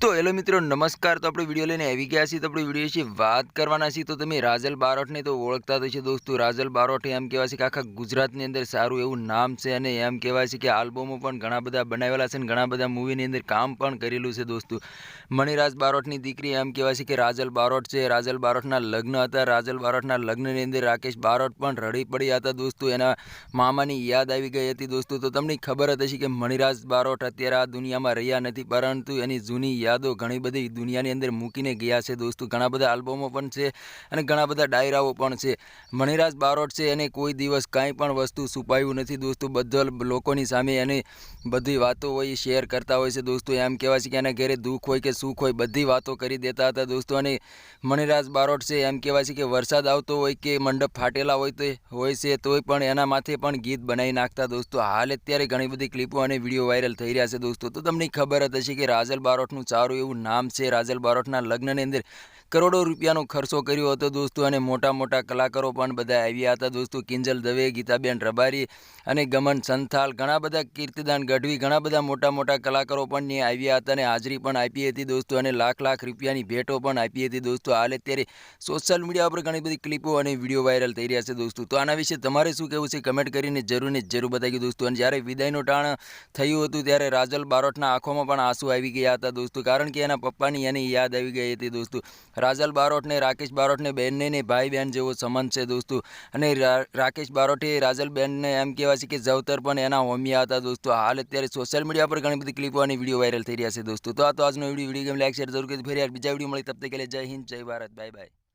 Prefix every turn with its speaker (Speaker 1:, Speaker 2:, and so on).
Speaker 1: તો હેલો મિત્રો, નમસ્કાર. તો આપણે વીડિયો લઈને આવી ગયા છીએ. તો આપણે વીડિયો વિશે વાત કરવાના છીએ. તો તમે રાજલ બારોટને તો ઓળખતા તો છે દોસ્તો. રાજલ બારોટ એમ કહેવાય છે કે આખા ગુજરાતની અંદર સારું એવું નામ છે અને એમ કહેવાય છે કે આલ્બમો પણ ઘણા બધા બનાવેલા છે અને ઘણા બધા મૂવીની અંદર કામ પણ કરેલું છે દોસ્તો. મણિરાજ બારોટની દીકરી એમ કહેવાય છે કે રાજલ બારોટ છે. રાજલ બારોટના લગ્ન હતા. રાજલ બારોટના લગ્નની અંદર રાકેશ બારોટ પણ રડી પડ્યા હતા દોસ્તો. એના મામાની યાદ આવી ગઈ હતી દોસ્તો. તો તમને ખબર હતી કે મણિરાજ બારોટ અત્યારે આ દુનિયામાં રહ્યા નથી, પરંતુ એની જૂની યાદો ઘણી બધી દુનિયાની અંદર મૂકીને ગયા છે દોસ્તો. ઘણા બધા આલ્બમો પણ છે અને ઘણા બધા ડાયરાઓ પણ છે. મણિરાજ બારોટ છે એને કોઈ દિવસ કાંઈ પણ વસ્તુ છુપાયું નથી દોસ્તો. બધા લોકોની સામે એને બધી વાતો હોય, શેર કરતા હોય છે દોસ્તો. એમ કહેવાય છે કે એના ઘરે દુઃખ હોય કે સુખ હોય, બધી વાતો કરી દેતા હતા દોસ્તો. અને મણિરાજ બારોટ છે એમ કહેવાય છે કે વરસાદ આવતો હોય કે મંડપ ફાટેલા હોય તો હોય છે, તોય પણ એના માથે પણ ગીત બનાવી નાખતા દોસ્તો. હાલ અત્યારે ઘણી બધી ક્લિપો અને વીડિયો વાયરલ થઈ રહ્યા છે દોસ્તો. તો તમને ખબર જ હશે કે રાજલ બારોટનું સારું એવું નામ છે રાજલ બારોટના લગ્નની અંદર. કરોડો રૂપિયાનો ખર્ચો કર્યો હતો દોસ્તો અને મોટા મોટા કલાકારો પણ બધા આવ્યા હતા દોસ્તો. કિંજલ દવે, ગીતાબેન રબારી અને ગમન સંથાલ ઘણા બધા કીર્તિદાન ગઢવી, ઘણા બધા મોટા મોટા કલાકારો પણ ત્યાં આવ્યા હતા અને હાજરી પણ આપી હતી દોસ્તો અને લાખ લાખ રૂપિયાની ભેટો પણ આપી હતી દોસ્તો. હાલ અત્યારે સોશિયલ મીડિયા પર ઘણી બધી ક્લિપો અને વીડિયો વાયરલ થઈ રહ્યા છે દોસ્તો. તો આના વિશે તમારે શું કહેવું છે કમેન્ટ કરીને જરૂર ને જરૂર બતાવી દોસ્તો. અને જ્યારે વિદાયનો ટાણ થયું હતું ત્યારે રાજલ બારોટના આંખોમાં પણ આંસુ આવી ગયા હતા દોસ્તો. કારણ કે એના પપ્પાની એની યાદ આવી ગઈ હતી દોસ્તો. રાજલ બારોટને રાકેશ બારોટને બહેનને ને ભાઈ બહેન જેવો સંબંધ છે દોસ્તો. અને રાકેશ બારોટે રાજલ બહેનને એમ કહેવાય છે કે જવતર પણ એના હોમિયા હતા દોસ્તો. હાલ અત્યારે સોશિયલ મીડિયા પર ઘણી બધી ક્લિપો અને વીડિયો વાયરલ થઈ રહ્યા છે દોસ્તો. તો આ તો આજનો video video game like share જરૂર કરી ફરી બીજા વીડિયો મળી, તબ તક જય હિન્દ, જય ભારત. Bye bye